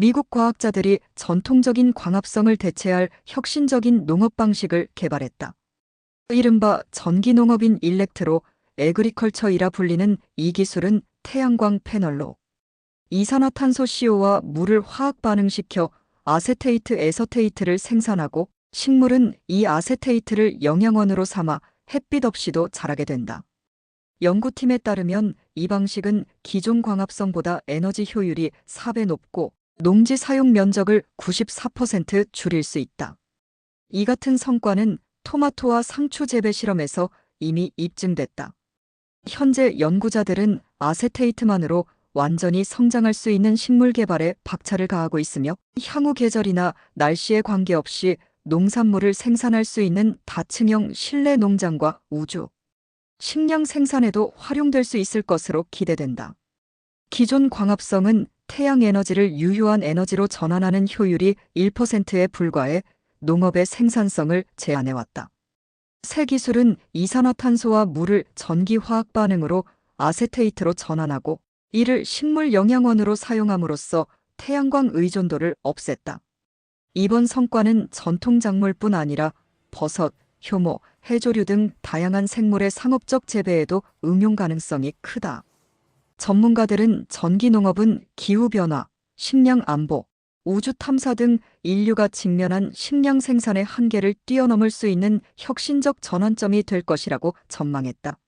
미국 과학자들이 전통적인 광합성을 대체할 혁신적인 농업 방식을 개발했다. 이른바 전기농업인 일렉트로 에그리컬처이라 불리는 이 기술은 태양광 패널로 이산화탄소 CO와 물을 화학 반응시켜 아세테이트 에서테이트를 생산하고 식물은 이 아세테이트를 영양원으로 삼아 햇빛 없이도 자라게 된다. 연구팀에 따르면 이 방식은 기존 광합성보다 에너지 효율이 4배 높고 농지 사용 면적을 94% 줄일 수 있다. 이 같은 성과는 토마토와 상추 재배 실험에서 이미 입증됐다. 현재 연구자들은 아세테이트만으로 완전히 성장할 수 있는 식물 개발에 박차를 가하고 있으며 향후 계절이나 날씨에 관계없이 농산물을 생산할 수 있는 다층형 실내 농장과 우주, 식량 생산에도 활용될 수 있을 것으로 기대된다. 기존 광합성은 태양 에너지를 유효한 에너지로 전환하는 효율이 1%에 불과해 농업의 생산성을 제한해왔다. 새 기술은 이산화탄소와 물을 전기화학 반응으로 아세테이트로 전환하고 이를 식물 영양원으로 사용함으로써 태양광 의존도를 없앴다. 이번 성과는 전통 작물뿐 아니라 버섯, 효모, 해조류 등 다양한 생물의 상업적 재배에도 응용 가능성이 크다. 전문가들은 전기농업은 기후변화, 식량 안보, 우주 탐사 등 인류가 직면한 식량 생산의 한계를 뛰어넘을 수 있는 혁신적 전환점이 될 것이라고 전망했다.